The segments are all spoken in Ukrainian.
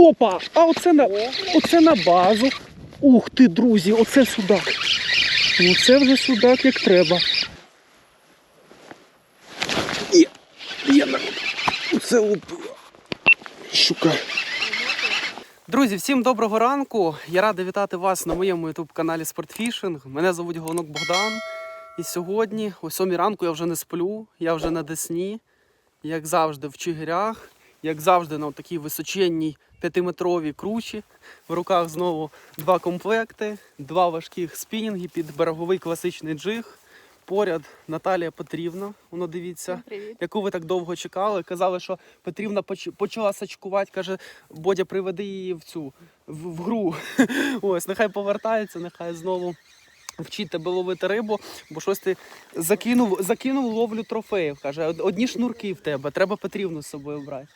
Опа! А оце на, оце на базу. Ух ти, друзі, оце судак. Оце вже судак як треба. Є, є народ. Оце лупило. Щука. Друзі, всім доброго ранку. Я радий вітати вас на моєму youtube каналі Спортфішинг. Мене звуть Головнок Богдан. І сьогодні, о 7 ранку, я вже не сплю, я вже на Десні, як завжди, в Чигирях, як завжди, на такій височенній п'ятиметровій кручі. В руках знову два комплекти, два важких спінінги під береговий класичний джиг. Поряд Наталія Петрівна, воно дивіться, Привіт. яку ви так довго чекали. Казали, що Петрівна почала сачкувати, каже, Бодя, приведи її в цю в, в гру. Ось, нехай повертається, нехай знову вчить тебе ловити рибу, бо щось ти закинув, закинув ловлю трофеїв. Каже, одні шнурки в тебе, треба Петрівну з собою брати.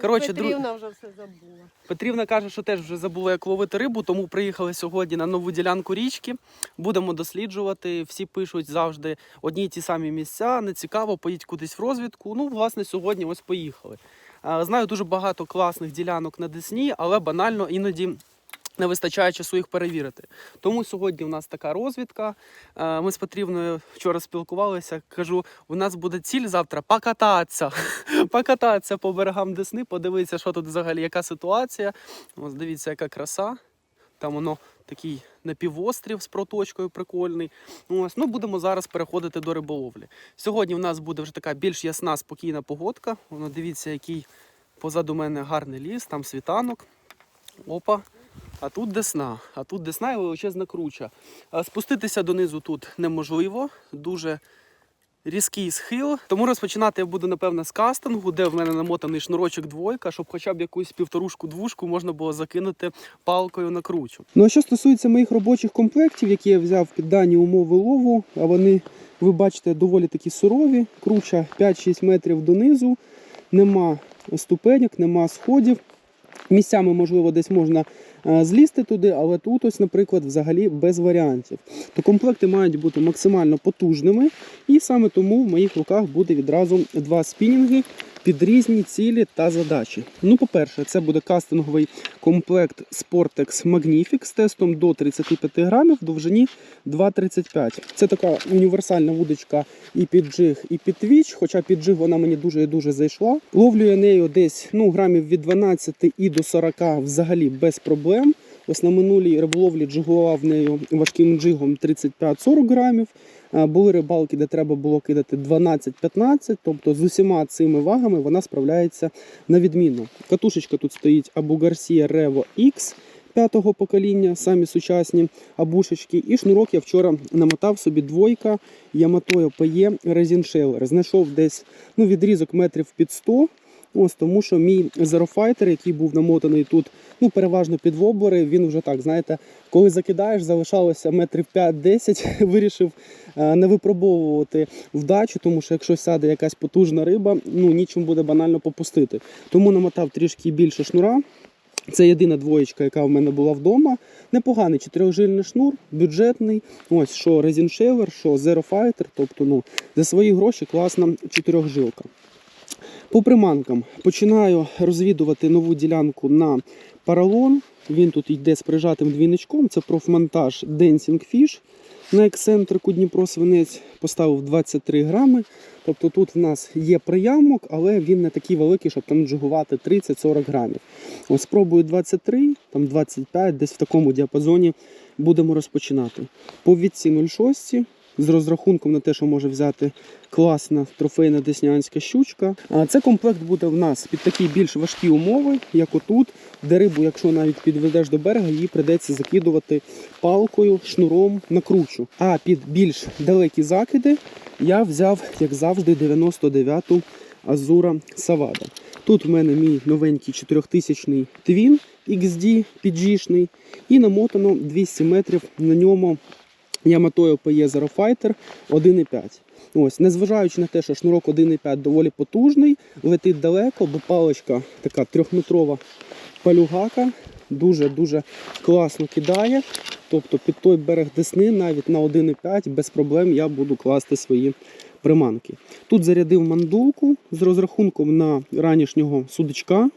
Коротше, дру- Петрівна вже все забула. Петрівна каже, що теж вже забула, як ловити рибу, тому приїхали сьогодні на нову ділянку річки. Будемо досліджувати. Всі пишуть завжди одні й ті самі місця. Не цікаво, поїдь кудись в розвідку. Ну, власне, сьогодні ось поїхали. Знаю дуже багато класних ділянок на Десні, але банально іноді. Не вистачає часу їх перевірити. Тому сьогодні у нас така розвідка. Е, Ми з Петрівною вчора спілкувалися. Кажу, у нас буде ціль завтра покататися. покататися по берегам Десни, подивитися, що тут взагалі, яка ситуація. Ось дивіться, яка краса. Там воно такий напівострів з проточкою прикольний. Ось, ну будемо зараз переходити до риболовлі. Сьогодні у нас буде вже така більш ясна, спокійна погодка. Воно дивіться, який позаду мене гарний ліс, там світанок. Опа. А тут десна, а тут десна і величезна круча. Спуститися донизу тут неможливо, дуже різкий схил. Тому розпочинати я буду, напевно, з кастингу, де в мене намотаний шнурочок двойка, щоб хоча б якусь півторушку-двушку можна було закинути палкою на кручу. Ну а що стосується моїх робочих комплектів, які я взяв під дані умови лову, а вони, ви бачите, доволі такі сурові. Круча 5-6 метрів донизу, нема ступеньок, нема сходів. Місцями, можливо, десь можна злізти туди, але тут, ось, наприклад, взагалі без варіантів. То комплекти мають бути максимально потужними, і саме тому в моїх руках буде відразу два спінінги під різні цілі та задачі. Ну, по-перше, це буде кастинговий комплект Sportex Magnific з тестом до 35 грамів довжині 2,35. Це така універсальна вудочка і під джиг, і під твіч, хоча під джиг вона мені дуже і дуже зайшла. Ловлю я нею десь ну, грамів від 12 і до 40 взагалі без проблем. Ось на минулій риболовлі джигував нею важким джигом 35-40 грамів. А, Були рибалки, де треба було кидати 12-15, тобто з усіма цими вагами вона справляється на відмінно. Катушечка тут стоїть Abu Garcia Revo X п'ятого покоління, самі сучасні абушечки. І шнурок я вчора намотав собі двойка Yamato PE Resin Shell. Знайшов десь ну, відрізок метрів під 100. Ось тому, що мій Zero який був намотаний тут, ну переважно під воблери, він вже так, знаєте, коли закидаєш, залишалося метрів 5-10, вирішив е, не випробовувати вдачу, тому що якщо сяде якась потужна риба, ну нічим буде банально попустити. Тому намотав трішки більше шнура. Це єдина двоєчка, яка в мене була вдома. Непоганий чотирьохжильний шнур, бюджетний. Ось що Resin Shaver, що Zero Fighter, тобто ну, за свої гроші класна чотирьохжилка. По приманкам починаю розвідувати нову ділянку на паралон. Він тут йде з прижатим двійничком. Це профмонтаж Dancing Fish на ексцентрику Дніпро Свинець. Поставив 23 грами. Тобто тут в нас є приямок, але він не такий великий, щоб там джигувати 30-40 грамів. Ось спробую 23, там 25, десь в такому діапазоні будемо розпочинати. По відці 0,6 з розрахунком на те, що може взяти класна трофейна деснянська щучка. А Це комплект буде в нас під такі більш важкі умови, як отут, де рибу, якщо навіть підведеш до берега, її придеться закидувати палкою, шнуром на кручу. А під більш далекі закиди я взяв, як завжди, 99-ту Азура Савада. Тут в мене мій новенький 4000 твін XD піджішний і намотано 200 метрів на ньому Yamato PE Zero Fighter 1.5. Ось, незважаючи на те, що шнурок 1.5 доволі потужний, летить далеко, бо паличка така трьохметрова палюгака, дуже-дуже класно кидає. Тобто під той берег Десни навіть на 1.5 без проблем я буду класти свої приманки. Тут зарядив мандулку з розрахунком на ранішнього судачка.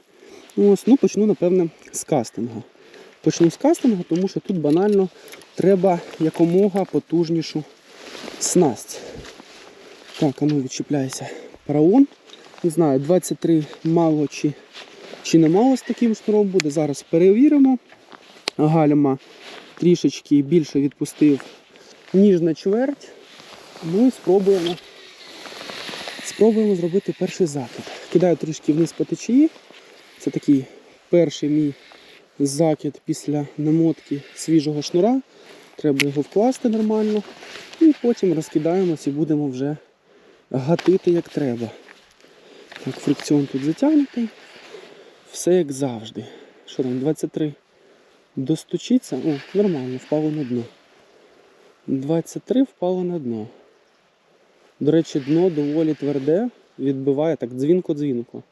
Ось, ну почну, напевне, з кастингу. Почну з кастингу, тому що тут банально треба якомога потужнішу снасть. Так, а ну відчіпляйся. Параон. Не знаю, 23 мало чи, чи не мало з таким шнуром буде. Зараз перевіримо. Гальма трішечки більше відпустив, ніж на чверть. Ну і спробуємо. Спробуємо зробити перший закид. Кидаю трішки вниз по течії. Це такий перший мій закид після намотки свіжого шнура. Треба його вкласти нормально. І потім розкидаємось і будемо вже гатити як треба. Так, фрикціон тут затягнутий. Все як завжди. Що там, 23 достучиться? О, нормально, впало на дно. 23 впало на дно. До речі, дно доволі тверде, відбиває так дзвінко-дзвінко.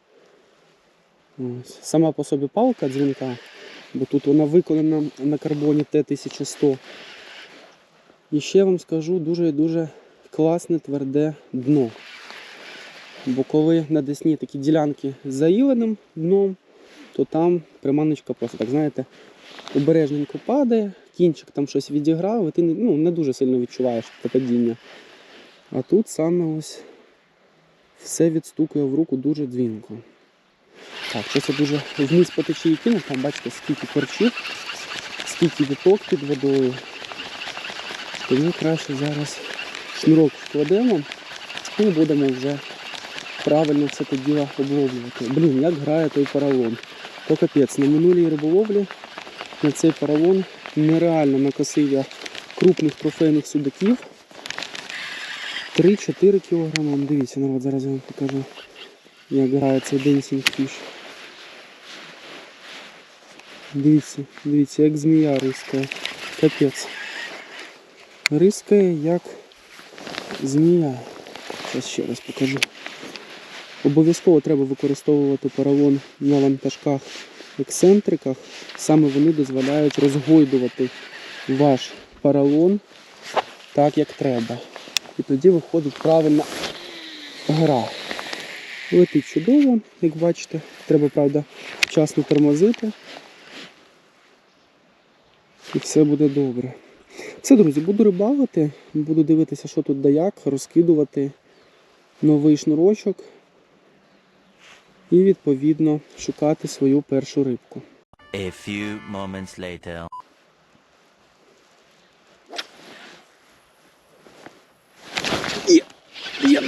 Сама по собі палка дзвінка, бо тут вона виконана на карбоні Т1100. І ще вам скажу дуже-дуже класне тверде дно. Бо коли на Десні такі ділянки з заїленим дном, то там приманочка просто, так знаєте, обережненько падає, кінчик там щось відіграв, і ти ну, не дуже сильно відчуваєш це падіння. А тут саме ось все відстукує в руку дуже дзвінко. Так, щось я дуже вниз по течії кинув, там бачите, скільки корчів, скільки віток під водою. Тому краще зараз шнурок вкладемо і будемо вже правильно все те діло обловлювати. Блін, як грає той паралон. То капець, на минулій риболовлі на цей паралон нереально накосив я крупних трофейних судаків. 3-4 кілограми. Дивіться, народ, зараз я вам покажу, як грає цей Dancing Fish. Дивіться, дивіться, як змія рискає. Капець. Рискає як змія. Зараз ще раз покажу. Обов'язково треба використовувати поролон на вантажках ексцентриках. Саме вони дозволяють розгойдувати ваш поролон так, як треба. І тоді виходить правильна гра. Летить чудово, як бачите. Треба, правда, вчасно тормозити. І все буде добре. Все, друзі, буду рибалити, буду дивитися, що тут да як, розкидувати новий шнурочок і відповідно шукати свою першу рибку. A few moments later. Є, є.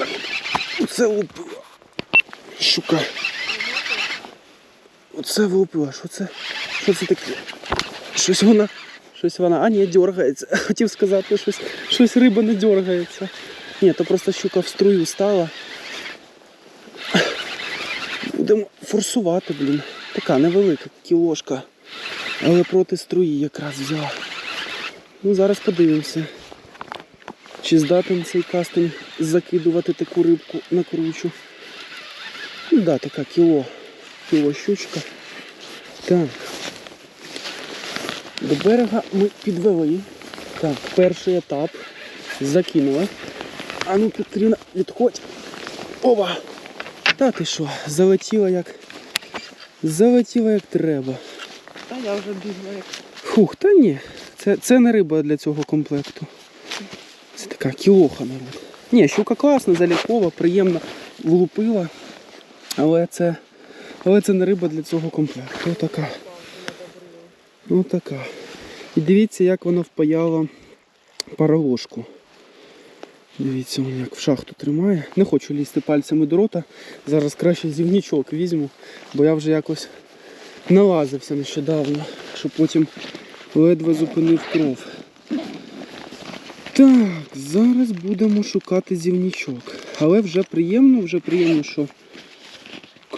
Оце влупила. Щука. Оце влупила. Що це? Що це таке? Щось вона. Щось вона. А ні, дергається. Хотів сказати, щось, щось риба не дергається. Ні, то просто щука в струю стала. Будемо форсувати, блін. Така невелика кілошка. Але проти струї якраз взяла. Ну, зараз подивимося. Чи здатен цей кастинг закидувати таку рибку на кручу? Да, така кіло. Кіло щучка. Так. До берега ми підвели. Так, перший етап закинули. А ну, Катерина, відходь. Ова! Та ти що, залетіла як. Залетіла як треба. Та я вже бігла як. Фух, та ні. Це, це не риба для цього комплекту. Це така кілоха народ. Ні, щука класна, залікова, приємно влупила. Але це, але це не риба для цього комплекту. Отака. Отака. І дивіться, як вона впаяла пароложку. Дивіться, вона як в шахту тримає. Не хочу лізти пальцями до рота. Зараз краще зівнічок візьму, бо я вже якось налазився нещодавно, що потім ледве зупинив кров. Так, зараз будемо шукати зівнічок. Але вже приємно, вже приємно, що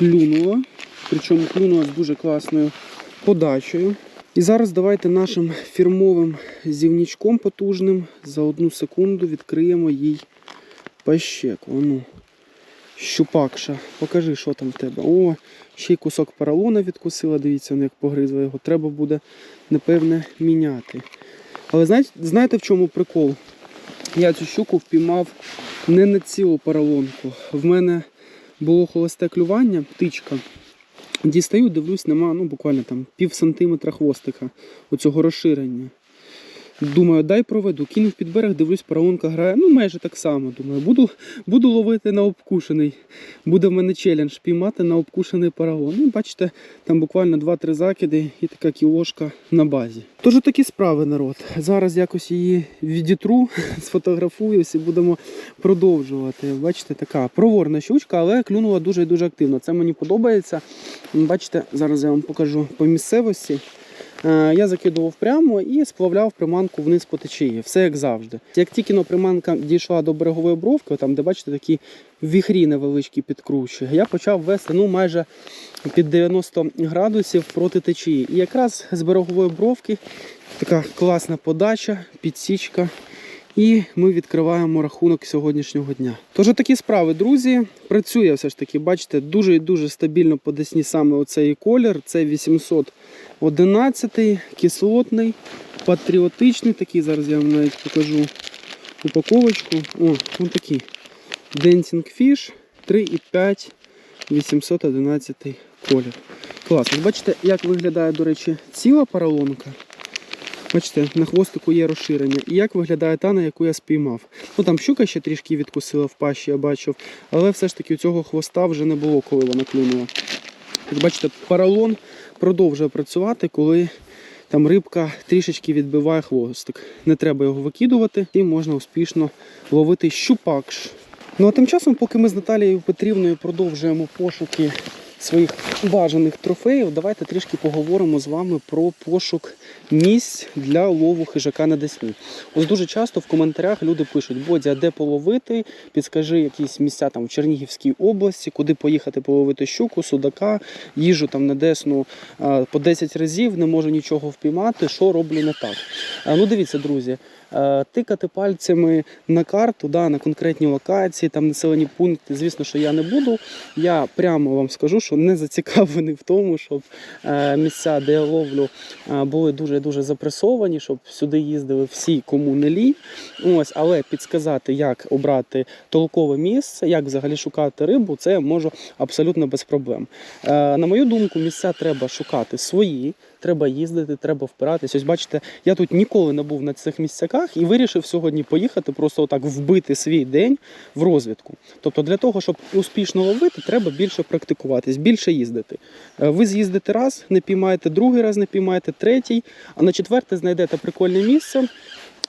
клюнуло. Причому клюнуло з дуже класною подачею. І зараз давайте нашим фірмовим зівнічком потужним за одну секунду відкриємо їй пащеку. Ану, щупакша. Покажи, що там в тебе. О, ще й кусок поролона відкусила, дивіться, як погризла його. Треба буде, напевне, міняти. Але знаєте, знаєте в чому прикол? Я цю щуку впіймав не на цілу поролонку. В мене було холосте клювання, птичка. Дістаю, дивлюсь, нема ну, буквально там пів сантиметра хвостика оцього розширення. Думаю, дай проведу. Кинув під берег, дивлюсь, параонка грає. Ну, майже так само. Думаю, буду, буду ловити на обкушений. Буде в мене челендж піймати на обкушений парагон. Ну, бачите, там буквально 2-3 закиди і така кілошка на базі. Тож такі справи, народ. Зараз якось її відітру, сфотографуюсь і будемо продовжувати. Бачите, така проворна щучка, але клюнула дуже і дуже активно. Це мені подобається. Бачите, зараз я вам покажу по місцевості. Е, Я закидував прямо і сплавляв приманку вниз по течії. Все як завжди. Як тільки приманка дійшла до берегової бровки, там, де бачите, такі віхрі невеличкі підкручі, я почав вести ну, майже під 90 градусів проти течії. І якраз з берегової бровки така класна подача, підсічка. І ми відкриваємо рахунок сьогоднішнього дня. Тож такі справи, друзі. Працює все ж таки, бачите, дуже і дуже стабільно по десні саме оцей колір. Це 811 кислотний, патріотичний такий. Зараз я вам навіть покажу упаковочку. О, ось такий. Dancing Fish 3,5 811 колір. Класно. Бачите, як виглядає, до речі, ціла поролонка. Бачите, на хвостику є розширення. І як виглядає та, на яку я спіймав. Ну там щука ще трішки відкусила в пащі, я бачив, але все ж таки у цього хвоста вже не було, коли вона клюнула. Як бачите, поролон продовжує працювати, коли там рибка трішечки відбиває хвостик. Не треба його викидувати і можна успішно ловити щупакш. Ну а тим часом, поки ми з Наталією Петрівною продовжуємо пошуки своїх бажаних трофеїв, давайте трішки поговоримо з вами про пошук місць для лову хижака на Десні. Ось дуже часто в коментарях люди пишуть: Бодя, де половити? Підскажи якісь місця там в Чернігівській області, куди поїхати половити щуку, судака, їжу там на Десну по 10 разів, не можу нічого впіймати. Що роблю не так? Ну дивіться, друзі. Е, Тикати пальцями на карту, да, на конкретні локації, там населені пункти, звісно, що я не буду. Я прямо вам скажу, що не зацікавлений в тому, щоб е, місця, де я ловлю, е, були дуже дуже запресовані, щоб сюди їздили всі, кому не лінь. Ось, але підсказати, як обрати толкове місце, як взагалі шукати рибу, це можу абсолютно без проблем. На мою думку, місця треба шукати свої. Треба їздити, треба впиратись. Ось бачите, я тут ніколи не був на цих місцяках і вирішив сьогодні поїхати, просто отак вбити свій день в розвідку. Тобто, для того, щоб успішно ловити, треба більше практикуватись, більше їздити. Е, Ви з'їздите раз, не піймаєте, другий раз не піймаєте, третій, а на четвертий знайдете прикольне місце,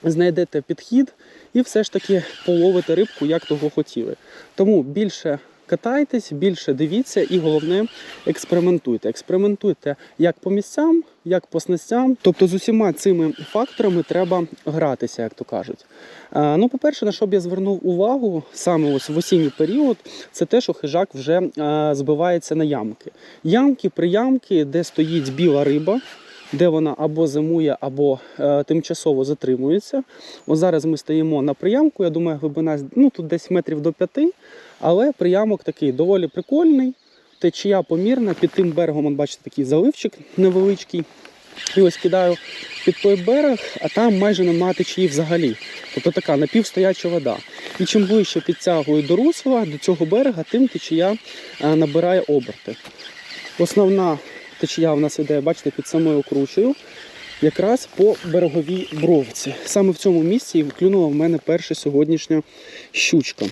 знайдете підхід і все ж таки половите рибку, як того хотіли. Тому більше. Катайтесь, більше дивіться і головне експериментуйте. Експериментуйте як по місцям, як по снастям. Тобто з усіма цими факторами треба гратися, як то кажуть. Е, Ну, по-перше, на що б я звернув увагу саме ось в осінній період, це те, що хижак вже е, збивається на ямки. Ямки, приямки, де стоїть біла риба. Де вона або зимує, або е, тимчасово затримується. Ось зараз ми стоїмо на приямку. Я думаю, глибина ну, тут десь метрів до п'яти. Але приямок такий доволі прикольний. Течія помірна, під тим берегом, он, бачите, такий заливчик невеличкий. І ось кидаю під той берег, а там майже нема течії взагалі. Тобто така напівстояча вода. І чим ближче підтягую до русла, до цього берега, тим течія е, набирає оберти. Основна течія в нас іде, бачите, під самою кручею, якраз по береговій бровці. Саме в цьому місці і вклюнула в мене перша сьогоднішня щучка.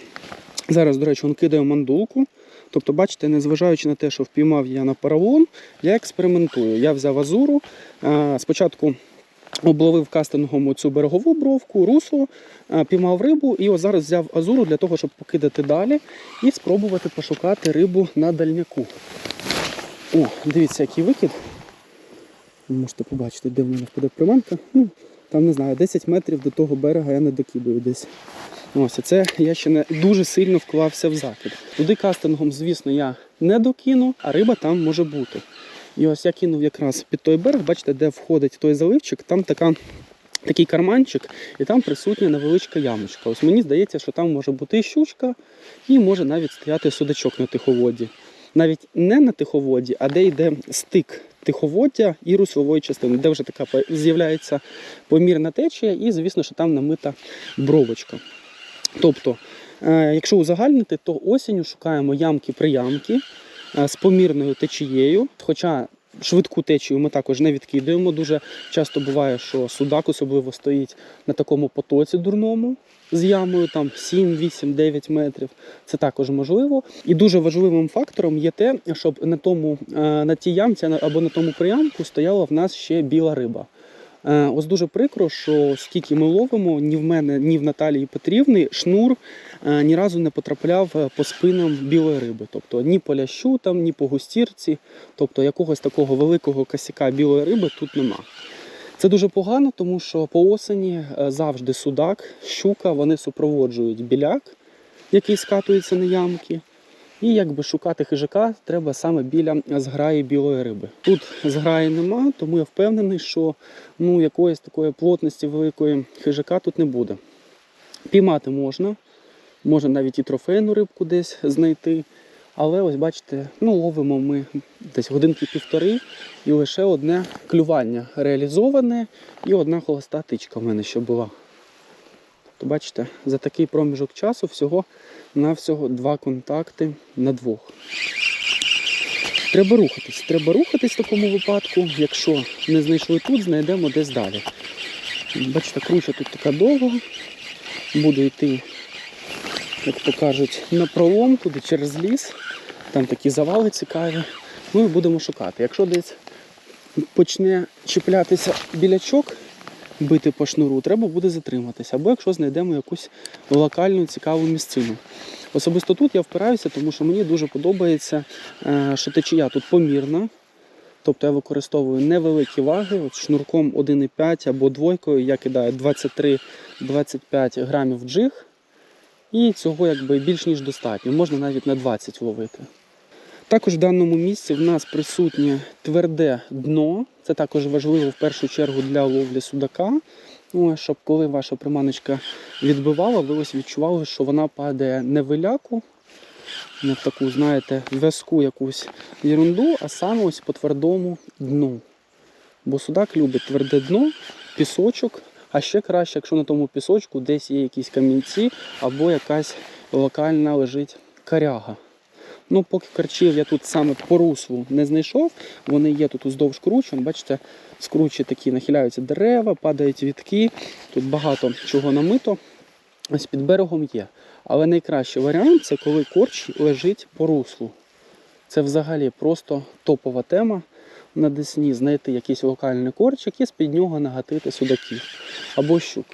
Зараз, до речі, він кидає мандулку. Тобто, бачите, незважаючи на те, що впіймав я на паравон, я експериментую. Я взяв азуру. Спочатку обловив кастингом цю берегову бровку, русло, піймав рибу і ось зараз взяв азуру для того, щоб покидати далі і спробувати пошукати рибу на дальняку. О, дивіться, який викид. Ви можете побачити, де в мене впаде приманка. Ну, там не знаю, 10 метрів до того берега я не докидаю десь. Ось це я ще не дуже сильно вклався в закид. Туди кастингом, звісно, я не докину, а риба там може бути. І ось я кинув якраз під той берег, бачите, де входить той заливчик, там така. Такий карманчик, і там присутня невеличка ямочка. Ось мені здається, що там може бути і щучка, і може навіть стояти судачок на тиховоді. Навіть не на тиховоді, а де йде стик тиховоддя і руслової частини, де вже така з'являється помірна течія, і звісно, що там намита бровочка. Тобто, е, якщо узагальнити, то осінню шукаємо ямки-приямки. е, з помірною течією. Хоча швидку течію ми також не відкидаємо. Дуже часто буває, що судак особливо стоїть на такому потоці дурному з ямою там 7, 8, 9 метрів. Це також можливо. І дуже важливим фактором є те, щоб на тому е, на тій ямці або на тому приямку стояла в нас ще біла риба. Е, Ось дуже прикро, що скільки ми ловимо, ні в мене, ні в Наталії Петрівни шнур е, ні разу не потрапляв е, по спинам білої риби. Тобто ні по лящу, там, ні по густірці, тобто якогось такого великого косяка білої риби тут нема. Це дуже погано, тому що по осені завжди судак, щука, вони супроводжують біляк, який скатується на ямки. І якби шукати хижака треба саме біля зграї білої риби. Тут зграї нема, тому я впевнений, що ну, якоїсь такої плотності великої хижака тут не буде. Піймати можна, можна навіть і трофейну рибку десь знайти. Але ось бачите, ну ловимо ми десь годинки півтори, і лише одне клювання реалізоване, і одна холоста тичка в мене ще була. Тобто, бачите, за такий проміжок часу всього навсього два контакти на двох. Треба рухатись. Треба рухатись в такому випадку. Якщо не знайшли тут, знайдемо десь далі. Бачите, круча тут така довга. Буду йти, як то кажуть, на пролом туди через ліс. Там такі завали цікаві. Ну і будемо шукати. Якщо десь почне чіплятися білячок, бити по шнуру, треба буде затриматися. Або якщо знайдемо якусь локальну цікаву місцину. Особисто тут я впираюся, тому що мені дуже подобається, е, що течія тут помірна. Тобто я використовую невеликі ваги, от шнурком 1,5 або двойкою я кидаю 23-25 грамів джиг. І цього якби більш ніж достатньо. Можна навіть на 20 ловити. Також в даному місці в нас присутнє тверде дно. Це також важливо в першу чергу для ловлі судака. Ну, щоб коли ваша приманочка відбивала, ви ось відчували, що вона падає не в іляку, не в таку, знаєте, в'язку якусь ерунду, а саме ось по твердому дну. Бо судак любить тверде дно, пісочок, а ще краще, якщо на тому пісочку десь є якісь камінці або якась локальна лежить коряга. Ну, поки карчів я тут саме по руслу не знайшов. Вони є тут уздовж кручу. Бачите, з такі нахиляються дерева, падають вітки. Тут багато чого намито. Ось під берегом є. Але найкращий варіант це коли корч лежить по руслу. Це взагалі просто топова тема на Десні знайти якийсь локальний корчик і з-під нього нагатити судаків або щук.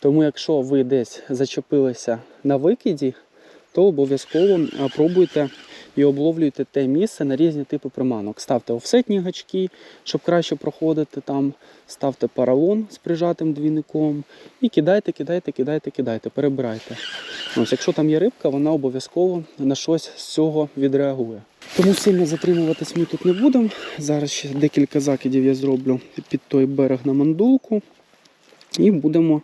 Тому якщо ви десь зачепилися на викиді, то обов'язково пробуйте і обловлюйте те місце на різні типи приманок. Ставте офсетні гачки, щоб краще проходити там, ставте паралон з прижатим двійником і кидайте, кидайте, кидайте, кидайте, перебирайте. Ось, якщо там є рибка, вона обов'язково на щось з цього відреагує. Тому сильно затримуватись ми тут не будемо. Зараз ще декілька закидів я зроблю під той берег на мандулку. І будемо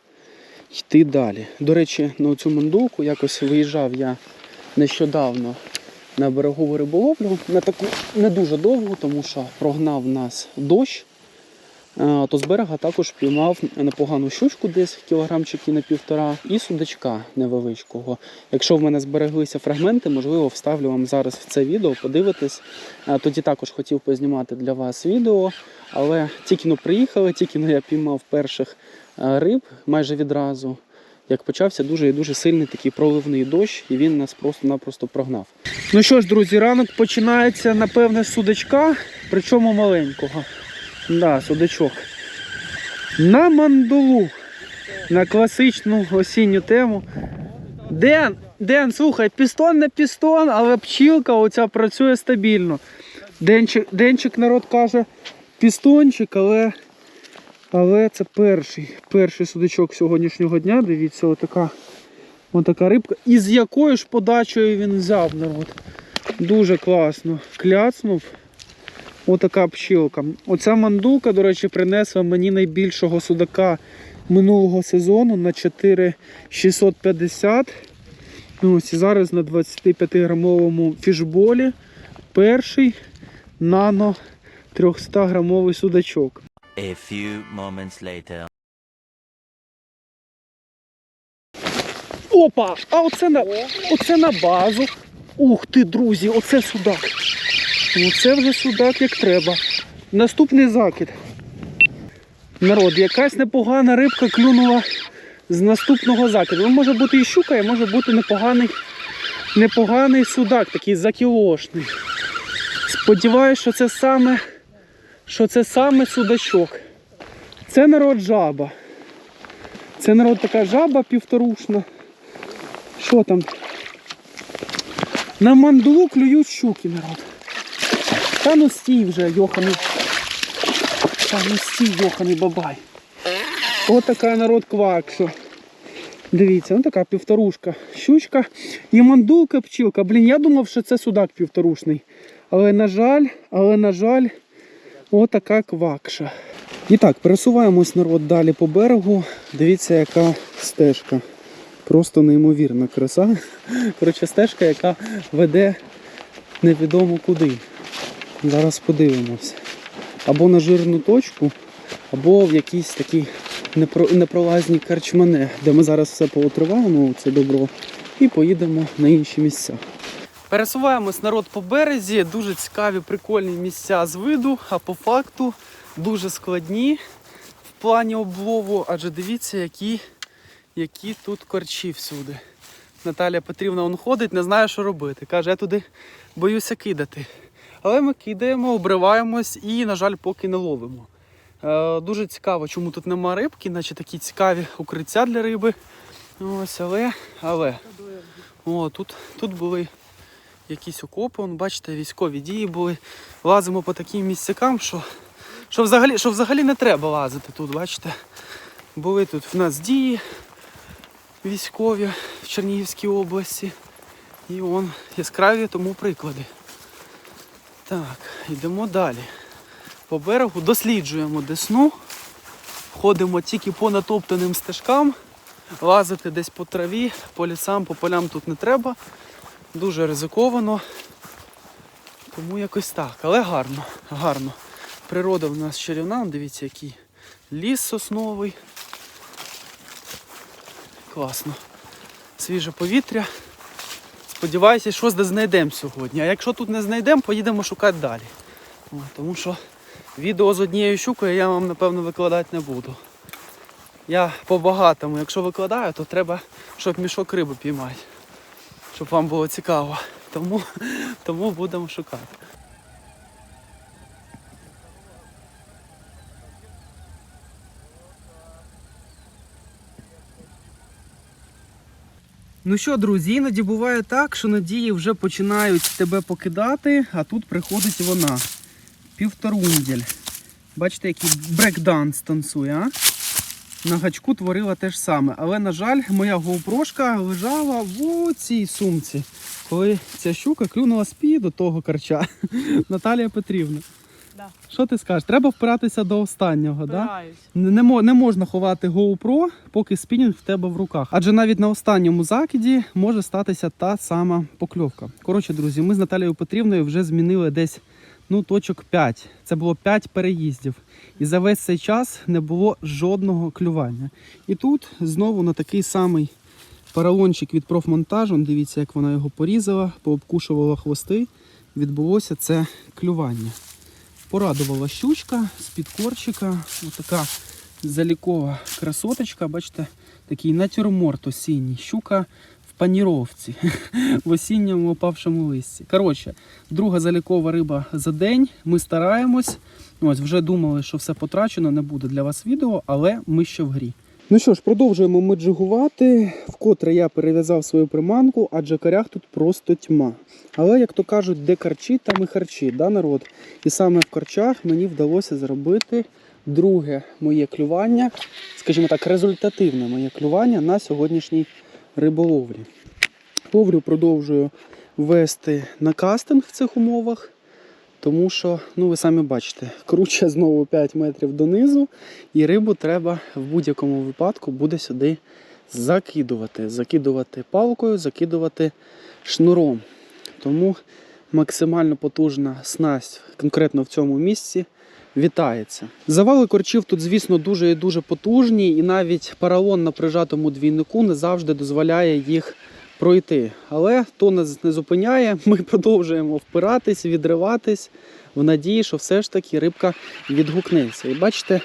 йти далі. До речі, на цю мандулку якось виїжджав я нещодавно на берегову риболовлю на таку не дуже довгу, тому що прогнав нас дощ. Е, То з берега також піймав непогану щучку, десь кілограмчики на півтора, і судачка невеличкого. Якщо в мене збереглися фрагменти, можливо, вставлю вам зараз в це відео, подивитись. Е, Тоді також хотів познімати для вас відео, але тільки но приїхали, тільки но я піймав перших риб майже відразу. Як почався дуже і дуже сильний такий проливний дощ, і він нас просто-напросто прогнав. Ну що ж, друзі, ранок починається, напевне, з судачка, причому маленького. Да, судачок. На мандулу. На класичну осінню тему. Ден, Ден, слухай, пістон не пістон, але пчілка оця працює стабільно. Денчик, Денчик народ каже, пістончик, але, але це перший, перший судачок сьогоднішнього дня. Дивіться, отака, отака рибка. І з якою ж подачею він взяв народ. Дуже класно. Кляцнув. Отака пчілка. Оця мандулка, до речі, принесла мені найбільшого судака минулого сезону на 4,650. Ну, ось і зараз на 25-грамовому фішболі перший нано 300-грамовий судачок. A few moments later. Опа! А оце на, оце на базу. Ух ти, друзі, оце судак. Оце вже судак як треба. Наступний закид. Народ, якась непогана рибка клюнула з наступного закиду. Ну, може бути і щука, і може бути непоганий, непоганий судак, такий закілошний. Сподіваюсь, що це саме, що це саме судачок. Це народ жаба. Це народ така жаба півторушна. Що там? На мандулу клюють щуки, народ. Та ну стій вже, йоханий. Та ну стій, йоханий бабай. От така народ квакша. Дивіться, ну така півторушка. Щучка і мандулка пчілка. Блін, я думав, що це судак півторушний. Але на жаль, але на жаль, отака квакша. І так, пересуваємось народ далі по берегу. Дивіться, яка стежка. Просто неймовірна краса. Коротше, стежка, яка веде невідомо куди. Зараз подивимось. Або на жирну точку, або в якісь такі непро- непролазні карчмане, де ми зараз все поотриваємо, це добро, і поїдемо на інші місця. Пересуваємось народ по березі, дуже цікаві, прикольні місця з виду, а по факту дуже складні в плані облову, адже дивіться, які, які тут корчі всюди. Наталія Петрівна он ходить, не знає, що робити. Каже, я туди боюся кидати. Але ми кидаємо, обриваємось і, на жаль, поки не ловимо. Е, дуже цікаво, чому тут нема рибки, наче такі цікаві укриття для риби. Ось, але, але. О, тут, тут були якісь окопи, вон, бачите, військові дії були. Лазимо по таким місцякам, що, що, взагалі, що взагалі не треба лазити тут, бачите. Були тут в нас дії військові в Чернігівській області. І он яскраві тому приклади. Так, йдемо далі. По берегу досліджуємо десну. Ходимо тільки по натоптаним стежкам. Лазити десь по траві, по лісам, по полям тут не треба. Дуже ризиковано. Тому якось так. Але гарно, гарно. Природа в нас чарівна, дивіться, який ліс сосновий. Класно. Свіже повітря. Сподіваюся, щось де знайдемо сьогодні. А якщо тут не знайдемо, поїдемо шукати далі. Тому що відео з однією щукою я вам напевно викладати не буду. Я по-багатому, якщо викладаю, то треба, щоб мішок риби піймати. Щоб вам було цікаво. Тому, тому будемо шукати. Ну що, друзі, іноді буває так, що надії вже починають тебе покидати, а тут приходить вона. Півторунділь. Бачите, який брекданс танцює, а? На гачку творила те ж саме. Але, на жаль, моя гоупрошка лежала в цій сумці, коли ця щука клюнула з-під до того карча. Наталія Петрівна. Да. Що ти скажеш? Треба впиратися до останнього, так? Да? Не, не можна ховати GoPro, поки спінінг в тебе в руках. Адже навіть на останньому закиді може статися та сама покльовка. Коротше, друзі, ми з Наталією Петрівною вже змінили десь ну, точок 5. Це було 5 переїздів. І за весь цей час не було жодного клювання. І тут знову на такий самий поролончик від профмонтажу, дивіться, як вона його порізала, пообкушувала хвости. Відбулося це клювання. Порадувала щучка з-під корчика. Отака залікова красоточка. Бачите, такий натюрморт осінній. Щука паніровці в осінньому опавшому листі. Коротше, друга залікова риба за день. Ми стараємось. Ось вже думали, що все потрачено, не буде для вас відео, але ми ще в грі. Ну що ж, продовжуємо ми джигувати. Вкотре я перев'язав свою приманку, адже корях тут просто тьма. Але, як то кажуть, де карчі, там і харчі, да, народ? І саме в корчах мені вдалося зробити друге моє клювання, скажімо так, результативне моє клювання на сьогоднішній риболовлі. Ловлю продовжую вести на кастинг в цих умовах, тому що, ну ви самі бачите, круче знову 5 метрів донизу, і рибу треба в будь-якому випадку буде сюди закидувати. Закидувати палкою, закидувати шнуром. Тому максимально потужна снасть конкретно в цьому місці вітається. Завали корчів тут, звісно, дуже і дуже потужні, і навіть паралон на прижатому двійнику не завжди дозволяє їх пройти. Але то нас не зупиняє. Ми продовжуємо впиратись, відриватись в надії, що все ж таки рибка відгукнеться. І бачите,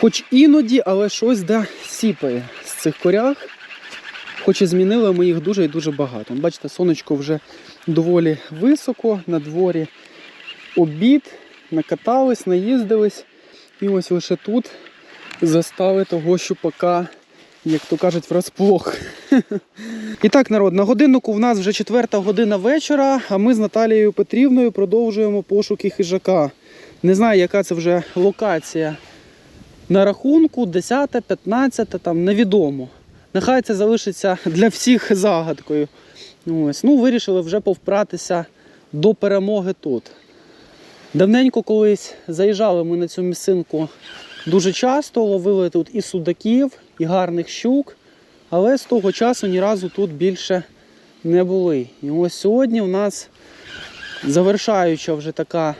хоч іноді, але щось да сіпає з цих корях. Хоч і змінили ми їх дуже і дуже багато. Бачите, сонечко вже доволі високо на дворі. Обід, накатались, наїздились. І ось лише тут застали того щупака, як то кажуть, врасплох. І так, народ, на годиннику в нас вже четверта година вечора, а ми з Наталією Петрівною продовжуємо пошуки хижака. Не знаю, яка це вже локація на рахунку, 10, 15, там невідомо. Нехай це залишиться для всіх загадкою. Ось. Ну, вирішили вже повпратися до перемоги тут. Давненько колись заїжджали ми на цю місцинку дуже часто, ловили тут і судаків, і гарних щук, але з того часу ні разу тут більше не були. І ось сьогодні у нас завершаюча вже така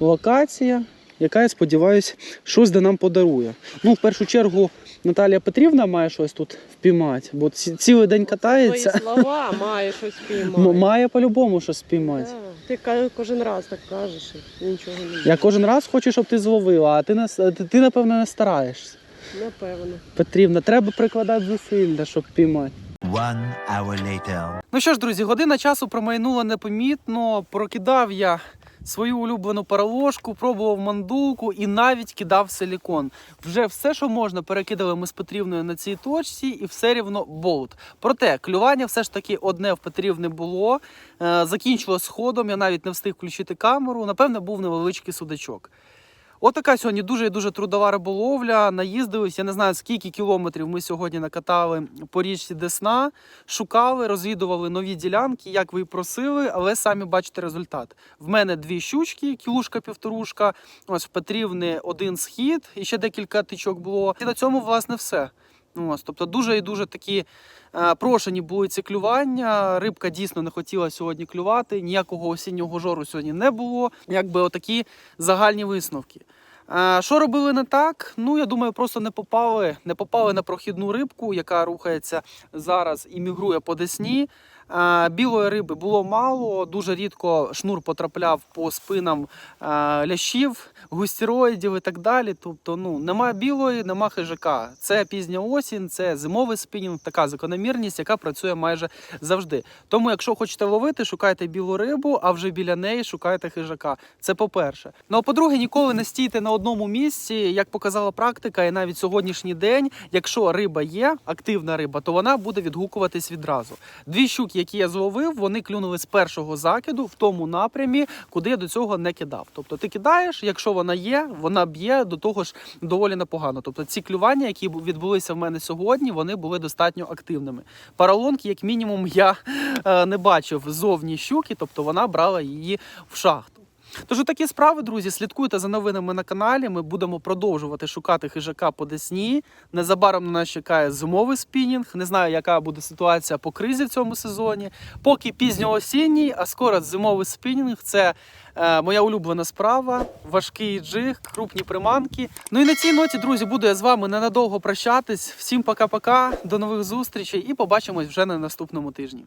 локація, яка, я сподіваюся, щось де нам подарує. Ну, в першу чергу, Наталія Петрівна має щось тут впіймати, бо ці- цілий день катається. Твої слова має щось М- піймати. Має по-любому щось спіймати. Ти ка- кожен раз так кажеш і нічого не Я кожен раз хочу, щоб ти зловила, а ти, ти, ти напевно, не стараєшся. Напевно. Петрівна, треба прикладати зусилля, щоб піймати. One hour later. Ну що ж, друзі, година часу промайнула непомітно. Прокидав я свою улюблену параложку, пробував мандулку і навіть кидав силікон. Вже все, що можна, перекидали ми з Петрівною на цій точці, і все рівно болт. Проте клювання все ж таки одне в Петрівни було. Е, Закінчилось сходом, я навіть не встиг включити камеру. Напевне, був невеличкий судачок. Отака сьогодні дуже і дуже трудова риболовля. Наїздились. Я не знаю скільки кілометрів ми сьогодні накатали по річці Десна. Шукали, розвідували нові ділянки, як ви і просили, але самі бачите результат. В мене дві щучки, кілушка, півторушка. Ось в Петрівни один схід, і ще декілька тичок було. І на цьому, власне, все. Ось, тобто дуже і дуже такі е, прошені були ці клювання. Рибка дійсно не хотіла сьогодні клювати. Ніякого осіннього жору сьогодні не було. Якби отакі загальні висновки. Е, Що робили не так? Ну я думаю, просто не попали, не попали на прохідну рибку, яка рухається зараз і мігрує по десні. Е, Білої риби було мало, дуже рідко шнур потрапляв по спинам е, лящів, густероїдів і так далі. Тобто, ну нема білої, нема хижака. Це пізня осінь, це зимовий спінінг, така закономірність, яка працює майже завжди. Тому, якщо хочете ловити, шукайте білу рибу, а вже біля неї шукайте хижака. Це по-перше. Ну а по-друге, ніколи не стійте на одному місці. Як показала практика, і навіть сьогоднішній день, якщо риба є, активна риба, то вона буде відгукуватись відразу. Дві щуки, які я зловив, вони клюнули з першого закиду в тому напрямі, куди я до цього не кидав. Тобто ти кидаєш, якщо вона є, вона б'є до того ж доволі непогано. Тобто ці клювання, які відбулися в мене сьогодні, вони були достатньо активними. Паралонки, як мінімум, я е, не бачив зовні щуки, тобто вона брала її в шахту. Тож такі справи, друзі, слідкуйте за новинами на каналі. Ми будемо продовжувати шукати хижака по Десні. Незабаром на нас чекає зимовий спінінг. Не знаю, яка буде ситуація по кризі в цьому сезоні. Поки пізньоосінній, а скоро зимовий спінінг це е, моя улюблена справа. Важкий джиг, крупні приманки. Ну і на цій ноті, друзі, буду я з вами ненадовго прощатись. Всім пока-пока, до нових зустрічей і побачимось вже на наступному тижні.